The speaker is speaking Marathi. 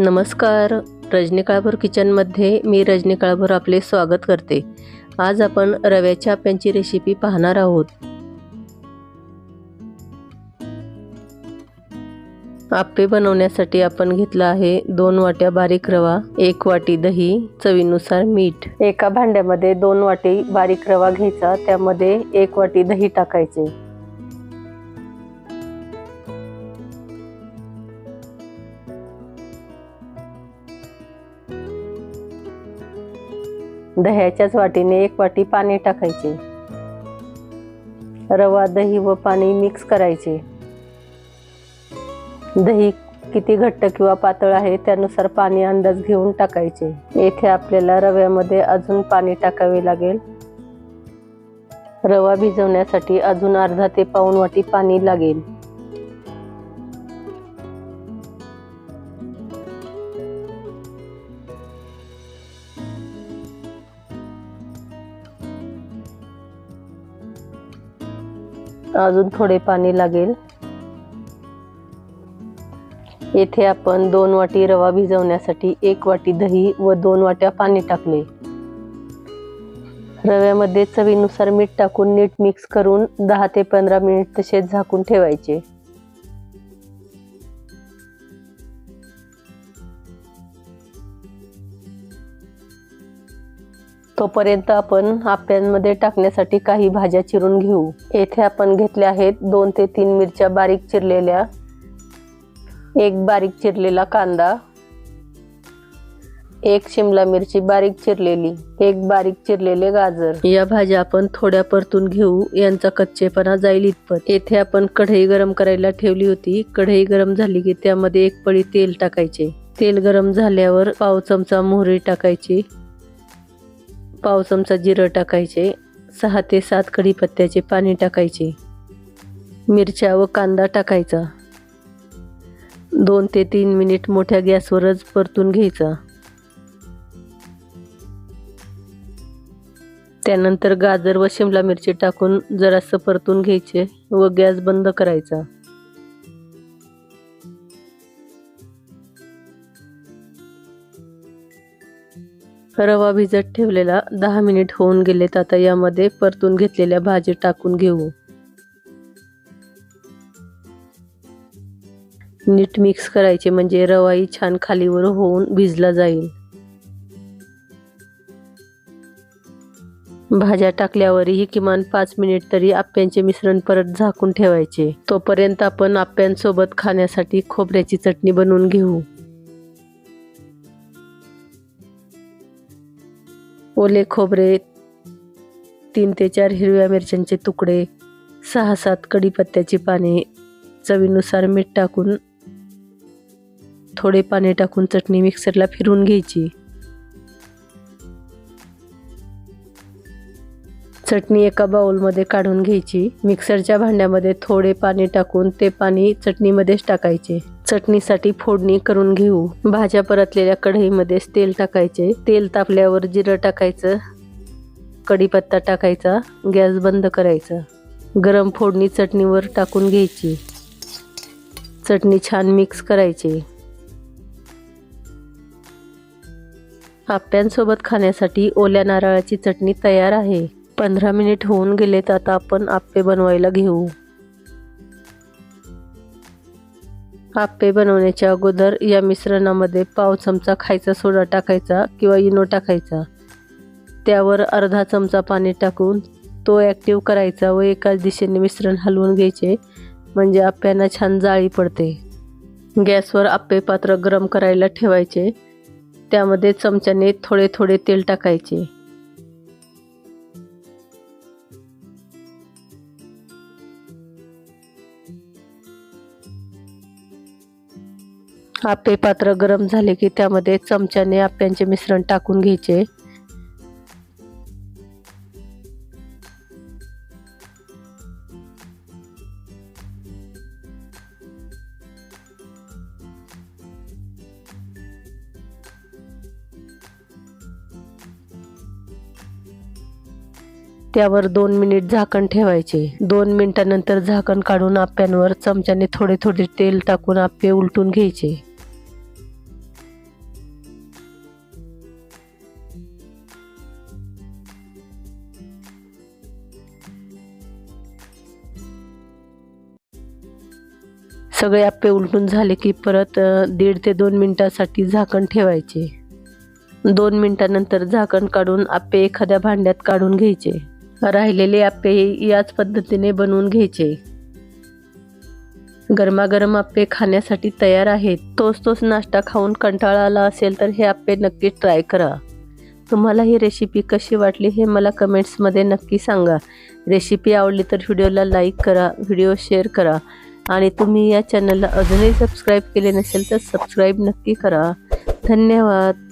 नमस्कार. रजनी काळभोर किचनमध्ये मी रजनी काळभोर आपले स्वागत करते. आज आपण रव्याच्या आप्यांची रेसिपी पाहणार आहोत. आप्पे बनवण्यासाठी आपण घेतला आहे दोन वाट्या बारीक रवा एक वाटी दही चवीनुसार मीठ. एका भांड्यामध्ये दोन वाटी बारीक रवा घ्यायचा त्यामध्ये एक वाटी दही टाकायचे. दह्याच्याच वाटीने एक वाटी पाणी टाकायचे. रवा दही व पाणी मिक्स करायचे. दही किती घट्ट किंवा पातळ आहे त्यानुसार पाणी अंदाज घेऊन टाकायचे. येथे आपल्याला रव्यामध्ये अजून पाणी टाकावे लागेल. रवा भिजवण्यासाठी अजून अर्धा ते पाऊन वाटी पाणी लागेल. अजून थोडे पाणी लागेल. येथे आपण दोन वाटी रवा भिजवण्यासाठी एक वाटी दही व दोन वाट्या पाणी टाकले. रव्यामध्ये चवीनुसार मीठ टाकून नीट मिक्स करून दहा ते पंधरा मिनिट तसेच झाकून ठेवायचे. तोपर्यंत आपण आप्यांमध्ये टाकण्यासाठी काही भाज्या चिरून घेऊ. येथे आपण घेतल्या आहेत दोन ते तीन मिरच्या बारीक चिरलेल्या. एक बारीक चिरलेला कांदा. एक शिमला मिरची बारीक चिरलेली. एक बारीक चिरलेले गाजर. या भाज्या आपण थोड्या परतून घेऊ. यांचा कच्चेपणा जाईल इतपत येथे आपण कढई गरम करायला ठेवली होती. कढई गरम झाली की त्यामध्ये एक पळी तेल टाकायचे. तेल गरम झाल्यावर पाव चमचा मोहरी टाकायची. पाव चमचा जिरं टाकायचे सहा ते सात कढीपत्त्याचे पाणी टाकायचे मिरच्या व कांदा टाकायचा. दोन ते तीन मिनिट मोठ्या गॅसवरच परतून घ्यायचा. त्यानंतर गाजर व शिमला मिरची टाकून जरासं परतून घ्यायचे व गॅस बंद करायचा. रवा भिजत ठेवलेला दहा मिनिट होऊन गेलेत. आता यामध्ये परतून घेतलेल्या भाजी टाकून घेऊ. नीट मिक्स करायचे म्हणजे रवाई छान खालीवर होऊन भिजला जाईल. भाज्या टाकल्यावरही किमान पाच मिनिट तरी आप्यांचे मिश्रण परत झाकून ठेवायचे. तोपर्यंत आपण आप्यांसोबत खाण्यासाठी खोबऱ्याची चटणी बनवून घेऊ. ओले खोबरे तीन ते चार हिरव्या मिरच्यांचे तुकडे सहा सात कढीपत्त्याची पाने चवीनुसार मीठ टाकून थोडे पाणी टाकून चटणी मिक्सरला फिरून घ्यायची. चटणी एका बाऊलमध्ये काढून घ्यायची. मिक्सरच्या भांड्यामध्ये थोडे पाणी टाकून ते पाणी चटणीमध्येच टाकायचे. चटणीसाठी फोडणी करून घेऊ. भाज्या परतलेल्या कढईमध्येच तेल टाकायचे. तेल तापल्यावर जिरं टाकायचं. कढीपत्ता टाकायचा. गॅस बंद करायचा. गरम फोडणी चटणीवर टाकून घ्यायची. चटणी छान मिक्स करायची. आप्यांसोबत खाण्यासाठी ओल्या नारळाची चटणी तयार आहे. पंधरा मिनिट होऊन गेलेत आता आपण आप्पे बनवायला घेऊ. आप्पे बनवण्याच्या अगोदर या मिश्रणामध्ये पाव चमचा खायचा सोडा टाकायचा किंवा इनो टाकायचा. त्यावर अर्धा चमचा पाणी टाकून तो ॲक्टिव्ह करायचा व एकाच दिशेने मिश्रण हलवून घ्यायचे म्हणजे आप्यांना छान जाळी पडते. गॅसवर आप्पे पात्र गरम करायला ठेवायचे. त्यामध्ये चमच्याने थोडे थोडे तेल टाकायचे. आप्पे पात्र गरम झाले की त्यामध्ये चमच्याने आप्यांचे मिश्रण टाकून घ्यायचे. त्यावर दोन मिनिट झाकण ठेवायचे. दोन मिनिटानंतर झाकण काढून आप्यांवर चमच्याने थोडे थोडे तेल टाकून आप्पे उलटून घ्यायचे. सगळे आप्पे उलटून झाले की परत दीड ते दोन मिनटासाठी झाकण ठेवायचे. दोन मिनटानंतर झाकण काढून आप्पे एखाद्या भांड्यात काढून घ्यायचे. राहिलेले आप्पे याच पद्धतीने बनवून घ्यायचे. गरमागरम आप्पे खाण्यासाठी तयार आहेत. तोच तोच नाश्ता खाऊन कंटाळा आला असेल तर हे आप्पे नक्की ट्राय करा. तुम्हाला ही रेसिपी कशी वाटली हे मला कमेंट्समध्ये नक्की सांगा. रेसिपी आवडली तर व्हिडिओला लाईक करा व्हिडिओ शेअर करा. आणि तुम्ही या चॅनलला अजूनही सबस्क्राईब केले नसेल तर सबस्क्राईब नक्की करा. धन्यवाद.